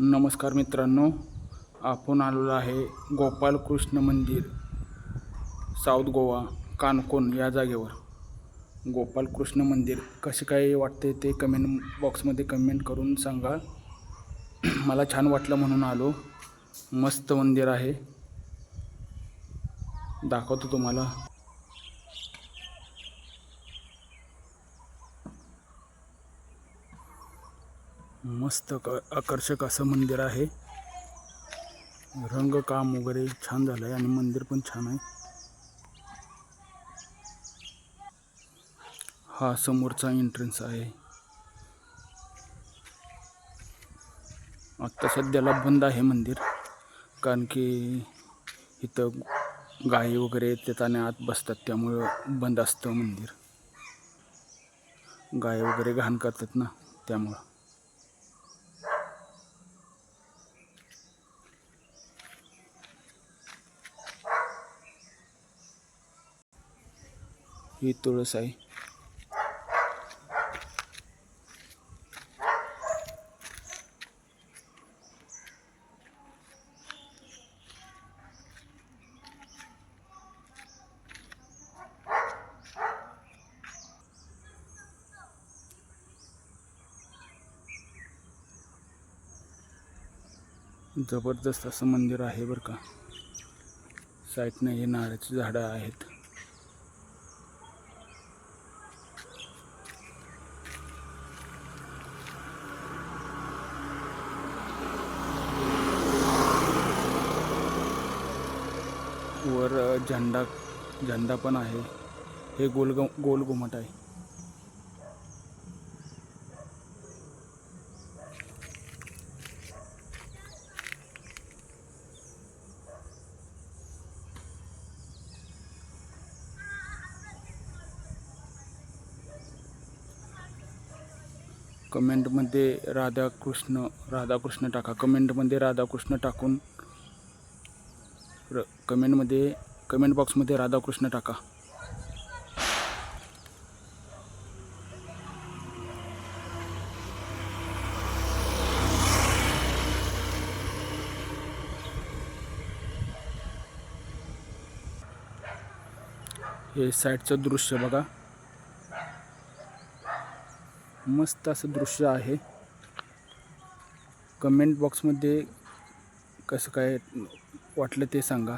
नमस्कार मित्रांनो आपण आलेलो आहे गोपालकृष्ण मंदिर साऊथ गोवा कानकोन या जागेवर. गोपालकृष्ण मंदिर कसे काय वाटते ते कमेंट बॉक्समध्ये कमेंट करून सांगा. मला छान वाटलं म्हणून आलो. मस्त मंदिर आहे. दाखवतो तुम्हाला. मस्त क आकर्षक असं मंदिर आहे. रंगकाम वगैरे छान झालं आहे आणि मंदिर पण छान आहे. हा समोरचा एंट्रन्स आहे. आत्ता सध्याला बंद आहे मंदिर कारण की इथं गाई वगैरे येतात आणि आत बसतात त्यामुळं बंद असतं मंदिर. गाय वगैरे घाण करतात ना त्यामुळं. ही तुळस आहे. जबरदस्त असं मंदिर आहे बरं का. साईडनं हे नारळाची झाडं आहेत. वर झंडा, झेंडा पण आहे. हे गोल गोल घुमट आहे. कमेंटमध्ये राधाकृष्ण राधाकृष्ण टाका. कमेंटमध्ये राधाकृष्ण टाकून र कमेंटमध्ये कमेंट बॉक्समध्ये राधाकृष्ण टाका. हे साईडचं दृश्य बघा. मस्त असं दृश्य आहे. कमेंट बॉक्समध्ये कसं काय वाटलं ते सांगा.